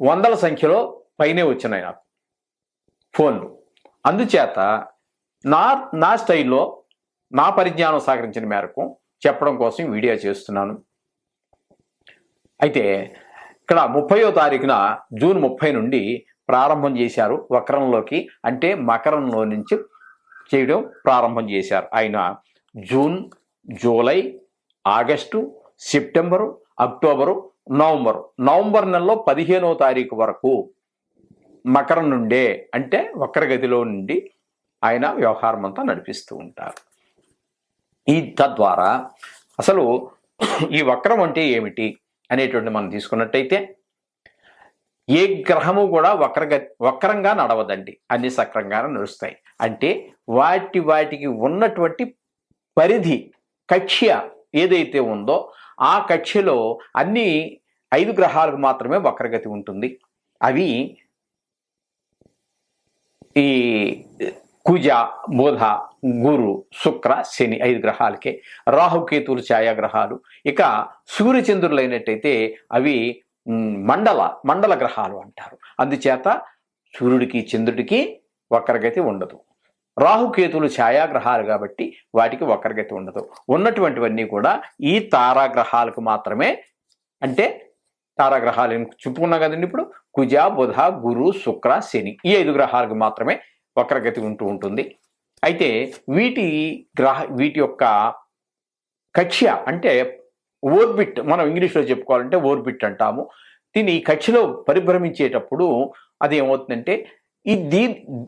వందల సంఖ్యలో పైనే వచ్చినాయి నాకు. ఫోన్లు. అందుచేత నా నా స్టైల్లో నా పరిజ్ఞానం సహకరించిన మేరకు చెప్పడం కోసం వీడియో చేస్తున్నాను. అయితే ఇక్కడ ముప్పయో తారీఖున జూన్ ముప్పై నుండి ప్రారంభం చేశారు వక్రంలోకి అంటే మకరంలో నుంచి చేయడం ప్రారంభం చేశారు. ఆయన June July August September October November. November నెలలో పదిహేనవ తారీఖు వరకు మకరం నుండే అంటే వక్రగతిలో నుండి ఆయన వ్యవహారం అంతా నడిపిస్తూ ఉంటారు. ఈ తద్వారా అసలు ఈ వక్రం అంటే ఏమిటి అనేటువంటి మనం తీసుకున్నట్టయితే ఏ గ్రహము కూడా వక్రగ వక్రంగా నడవదండి. అన్ని సక్రంగానే నడుస్తాయి. అంటే వాటి వాటికి ఉన్నటువంటి పరిధి కక్ష్య ఏదైతే ఉందో ఆ కక్ష్యలో అన్ని ఐదు గ్రహాలకు మాత్రమే వక్రగతి ఉంటుంది. అవి ఈ కుజ బుధ గురు శుక్ర శని ఐదు గ్రహాలకే. రాహుకేతులు ఛాయాగ్రహాలు. ఇక సూర్యచంద్రులైనట్టయితే అవి మండల మండల గ్రహాలు అంటారు. అందుచేత సూర్యుడికి చంద్రుడికి వక్రగతి ఉండదు. రాహుకేతులు ఛాయాగ్రహాలు కాబట్టి వాటికి వక్రగతి ఉండదు. ఉన్నటువంటివన్నీ కూడా ఈ తారాగ్రహాలకు మాత్రమే అంటే తారాగ్రహాలు చెప్పుకున్నా చెప్పుకున్నాం కదండి ఇప్పుడు? కుజ బుధ గురు శుక్ర శని ఈ ఐదు గ్రహాలకు మాత్రమే వక్రగతి ఉంటూ ఉంటుంది. అయితే వీటి గ్రహ వీటి యొక్క కక్ష్య అంటే ఓర్బిట్ మనం ఇంగ్లీష్లో చెప్పుకోవాలంటే ఓర్బిట్ అంటాము. దీని ఈ కక్షలో పరిభ్రమించేటప్పుడు అది ఏమవుతుందంటే ఈ దీ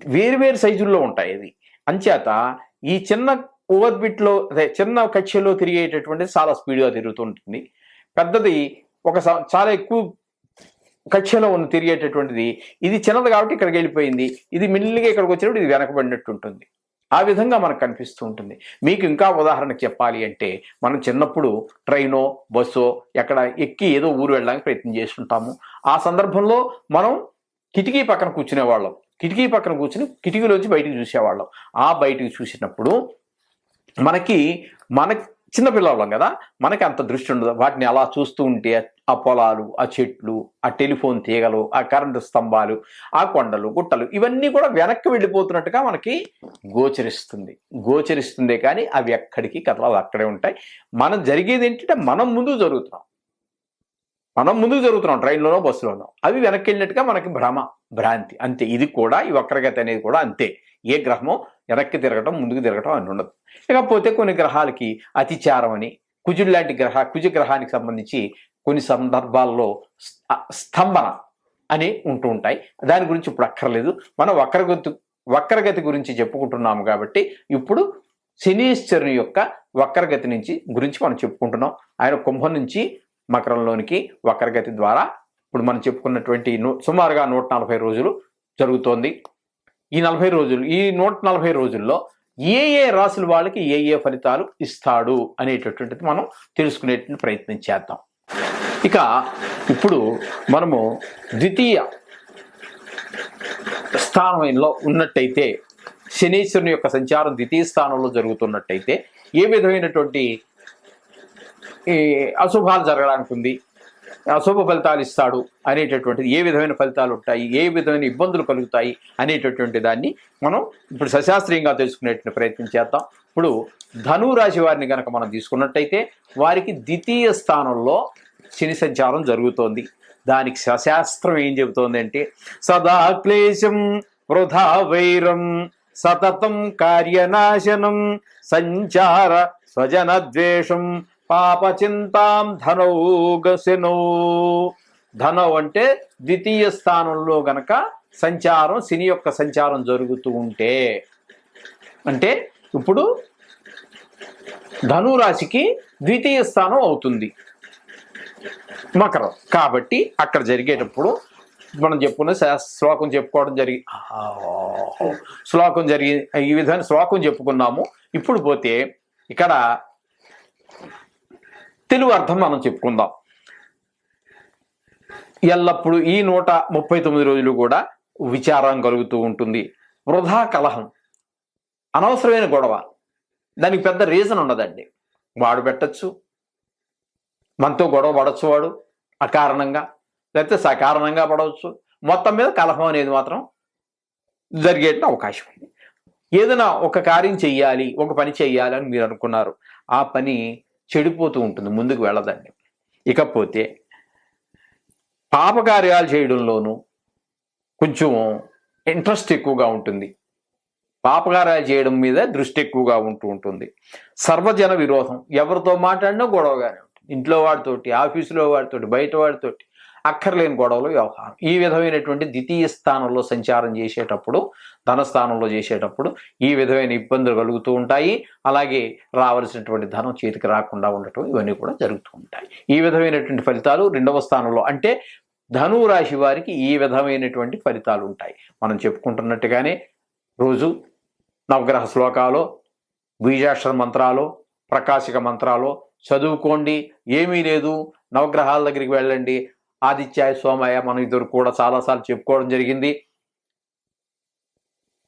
వేరువేరు సైజుల్లో ఉంటాయి ఇది అంచేత ఈ చిన్న ఓవర్బిట్లో అదే చిన్న కక్షలో తిరిగేటటువంటిది చాలా స్పీడ్గా తిరుగుతుంటుంది పెద్దది ఒక స- చాలా ఎక్కువ కక్షలో ఉన్న తిరిగేటటువంటిది ఇది చిన్నది కాబట్టి ఇక్కడికి వెళ్ళిపోయింది ఇది మిల్లిగా ఇక్కడికి వచ్చినప్పుడు ఇది వెనకబడినట్టు ఉంటుంది. ఆ విధంగా మనకు కనిపిస్తూ ఉంటుంది. మీకు ఇంకా ఉదాహరణకు చెప్పాలి అంటే మనం చిన్నప్పుడు ట్రైనో బస్సో ఎక్కడ ఎక్కి ఏదో ఊరు వెళ్ళడానికి ప్రయత్నం చేస్తుంటాము. ఆ సందర్భంలో మనం కిటికీ పక్కన కూర్చునేవాళ్ళం. కిటికీ పక్కన కూర్చుని కిటికీలోంచి బయటికి చూసేవాళ్ళం. ఆ బయటికి చూసినప్పుడు మనకి మన చిన్నపిల్లవాళ్ళం కదా మనకి అంత దృష్టి ఉండదు. వాటిని అలా చూస్తూ ఉంటే ఆ పొలాలు ఆ చెట్లు ఆ టెలిఫోన్ తీగలు ఆ కరెంటు స్తంభాలు ఆ కొండలు గుట్టలు ఇవన్నీ కూడా వెనక్కి వెళ్ళిపోతున్నట్టుగా మనకి గోచరిస్తుంది. గోచరిస్తుందే కానీ అవి ఎక్కడికి కథలు అక్కడే ఉంటాయి. మనం జరిగేది ఏంటంటే మనం ముందు జరుగుతున్నాం. మనం ముందుకు జరుగుతున్నాం ట్రైన్లోనో బస్సులోనో. అవి వెనక్కి వెళ్ళినట్టుగా మనకి భ్రమ భ్రాంతి. అంతే. ఇది కూడా ఈ వక్రగతి అనేది కూడా అంతే. ఏ గ్రహమో వెనక్కి తిరగటం ముందుకు తిరగటం అని ఉండదు. ఇకపోతే కొన్ని గ్రహాలకి అతిచారం అని కుజుడు లాంటి గ్రహ కుజ గ్రహానికి సంబంధించి కొన్ని సందర్భాల్లో స్తంభన అని ఉంటూ ఉంటాయి. దాని గురించి ఇప్పుడు అక్కర్లేదు. మనం వక్రగతి వక్రగతి గురించి చెప్పుకుంటున్నాము కాబట్టి ఇప్పుడు శనీశ్వరుని యొక్క వక్రగతి నుంచి గురించి మనం చెప్పుకుంటున్నాం. ఆయన కుంభం నుంచి మకరంలోనికి వక్రగతి ద్వారా ఇప్పుడు మనం చెప్పుకున్నటువంటి సుమారుగా నూట నలభై రోజులు జరుగుతోంది. ఈ నలభై రోజులు ఈ నూట నలభై రోజుల్లో ఏ ఏ రాశుల వాళ్ళకి ఏ ఏ ఫలితాలు ఇస్తాడు అనేటటువంటిది మనం తెలుసుకునేటువంటి ప్రయత్నం చేద్దాం. ఇక ఇప్పుడు మనము ద్వితీయ స్థానంలో ఉన్నట్టయితే శనీశ్వరుని యొక్క సంచారం ద్వితీయ స్థానంలో జరుగుతున్నట్టయితే ఏ విధమైనటువంటి అశుభాలు జరగడానికి ఉంది. అశుభ ఫలితాలు ఇస్తాడు అనేటటువంటిది ఏ విధమైన ఫలితాలు ఉంటాయి ఏ విధమైన ఇబ్బందులు కలుగుతాయి అనేటటువంటి దాన్ని మనం ఇప్పుడు సశాస్త్రీయంగా తెలుసుకునేటువంటి ప్రయత్నం చేద్దాం. ఇప్పుడు ధనురాశి వారిని కనుక మనం తీసుకున్నట్టయితే వారికి ద్వితీయ స్థానంలో శని సంచారం జరుగుతోంది. దానికి సశాస్త్రం ఏం చెబుతోంది అంటే సదా క్లేశం వృధా వైరం సతతం కార్యనాశనం సంచార స్వజన ద్వేషం పాపచింతాం ధనౌ గసెనో ధనవు అంటే ద్వితీయ స్థానంలో గనక సంచారం శని యొక్క సంచారం జరుగుతూ ఉంటే అంటే ఇప్పుడు ధనురాశికి ద్వితీయ స్థానం అవుతుంది. మకరం. కాబట్టి అక్కడ జరిగేటప్పుడు మనం చెప్పుకున్న శా- శ్లోకం చెప్పుకోవడం జరిగి శ్లోకం జరిగి ఈ విధంగా శ్లోకం చెప్పుకున్నాము. ఇప్పుడు పోతే ఇక్కడ తెలుగు అర్థం మనం చెప్పుకుందాం. ఎల్లప్పుడూ ఈ నూట ముప్పై తొమ్మిది రోజులు కూడా విచారం కలుగుతూ ఉంటుంది. వృధా కలహం అనవసరమైన గొడవ దానికి పెద్ద రీజన్ ఉండదండి వాడు పెట్టచ్చు మనతో గొడవ పడవచ్చు వాడు అకారణంగా లేకపోతే సకారణంగా పడవచ్చు. మొత్తం మీద కలహం అనేది మాత్రం జరిగే అవకాశం ఉంది. ఏదైనా ఒక కార్యం చెయ్యాలి ఒక పని చెయ్యాలి అని మీరు అనుకున్నారు. ఆ పని చెడిపోతూ ఉంటుంది ముందుకు వెళ్ళదండి. ఇకపోతే పాపకార్యాలు చేయడంలోనూ కొంచెం ఇంట్రెస్ట్ ఎక్కువగా ఉంటుంది. పాపకార్యాలు చేయడం మీద దృష్టి ఎక్కువగా ఉంటూ ఉంటుంది. సర్వజన విరోధం ఎవరితో మాట్లాడినా గొడవగానే ఉంటుంది. ఇంట్లో వాడితోటి ఆఫీసులో వాడితోటి బయట వాడితోటి. అక్కర్లేని గొడవలు వ్యవహారం. ఈ విధమైనటువంటి ద్వితీయ స్థానంలో సంచారం చేసేటప్పుడు ధనస్థానంలో చేసేటప్పుడు ఈ విధమైన ఇబ్బందులు కలుగుతూ ఉంటాయి. అలాగే రావాల్సినటువంటి ధనం చేతికి రాకుండా ఉండటం ఇవన్నీ కూడా జరుగుతూ ఉంటాయి. ఈ విధమైనటువంటి ఫలితాలు రెండవ స్థానంలో అంటే ధనువు రాశి వారికి ఈ విధమైనటువంటి ఫలితాలు ఉంటాయి. మనం చెప్పుకుంటున్నట్టుగానే రోజు నవగ్రహ శ్లోకాలు బీజాక్షర మంత్రాలు ప్రకాశిక మంత్రాలు చదువుకోండి. ఏమీ లేదు. నవగ్రహాల దగ్గరికి వెళ్ళండి. ఆదిత్యాయ సోమయ్య మనం ఇద్దరు కూడా చాలాసార్లు చెప్పుకోవడం జరిగింది.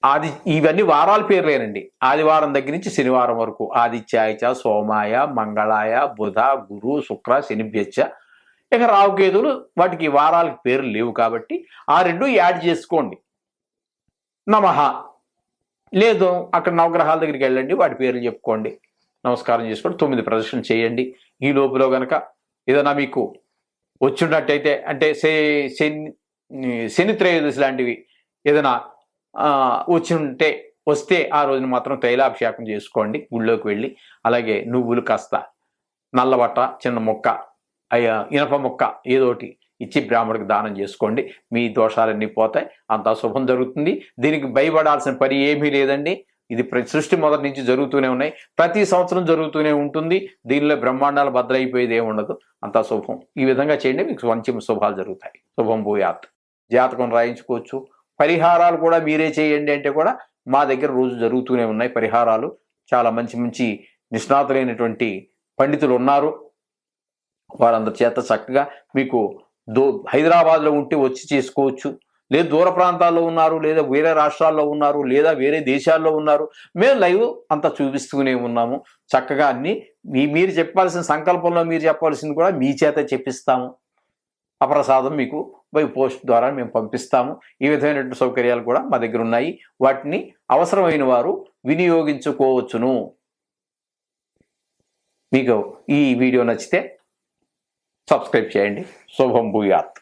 ఆది ఇవన్నీ వారాల పేర్లేనండి. ఆదివారం దగ్గర నుంచి శనివారం వరకు ఆదిత్యాయ చ సోమాయ మంగళాయ బుధ గురు శుక్ర శనిభ్యచ్చ ఇక రావుకేతులు వాటికి వారాలకి పేర్లు లేవు కాబట్టి ఆ రెండు యాడ్ చేసుకోండి. నమః. లేదు అక్కడ నవగ్రహాల దగ్గరికి వెళ్ళండి వాటి పేర్లు చెప్పుకోండి. నమస్కారం చేసుకోండి తొమ్మిది ప్రదర్శన చేయండి. ఈ లోపులో గనక ఏదైనా మీకు వచ్చినట్టయితే అంటే శని త్రయోదశి లాంటివి ఏదైనా వచ్చి ఉంటే వస్తే ఆ రోజున మాత్రం తైలాభిషేకం చేసుకోండి గుళ్ళోకి వెళ్ళి. అలాగే నువ్వులు కాస్త నల్లబట్ట చిన్న మొక్క అయ్యా ఇనప మొక్క ఏదోటి ఇచ్చి బ్రాహ్మడికి దానం చేసుకోండి. మీ దోషాలన్నీ పోతాయి. అంతా శుభం జరుగుతుంది. దీనికి భయపడాల్సిన పని ఏమీ లేదండి. ఇది సృష్టి మొదటి నుంచి జరుగుతూనే ఉన్నాయి. ప్రతి సంవత్సరం జరుగుతూనే ఉంటుంది. దీనిలో బ్రహ్మాండాలు భద్రైపోయేది ఏమి ఉండదు. అంతా శుభం. ఈ విధంగా చేయండి మీకు మంచి శుభాలు జరుగుతాయి. శుభం భూయాత్. జాతకం రాయించుకోవచ్చు. పరిహారాలు కూడా మీరే చేయండి అంటే కూడా మా దగ్గర రోజు జరుగుతూనే ఉన్నాయి పరిహారాలు. చాలా మంచి మంచి నిష్ణాతులైనటువంటి పండితులు ఉన్నారు. వారందరి చేత చక్కగా మీకు దో హైదరాబాద్లో ఉంటే వచ్చి చేసుకోవచ్చు. లేదు దూర ప్రాంతాల్లో ఉన్నారు లేదా వేరే రాష్ట్రాల్లో ఉన్నారు లేదా వేరే దేశాల్లో ఉన్నారు. మేము లైవ్ అంతా చూపిస్తూనే ఉన్నాము. చక్కగా అన్ని మీ మీరు చెప్పాల్సిన సంకల్పంలో మీరు చెప్పాల్సింది కూడా మీ చేత చెప్పిస్తాము. అప్రసాదం మీకు బై పోస్ట్ ద్వారా మేము పంపిస్తాము. ఈ విధమైనటువంటి సౌకర్యాలు కూడా మా దగ్గర ఉన్నాయి. వాటిని అవసరమైన వారు వినియోగించుకోవచ్చును. మీకు ఈ వీడియో నచ్చితే సబ్స్క్రైబ్ చేయండి. శుభం భూయాత్.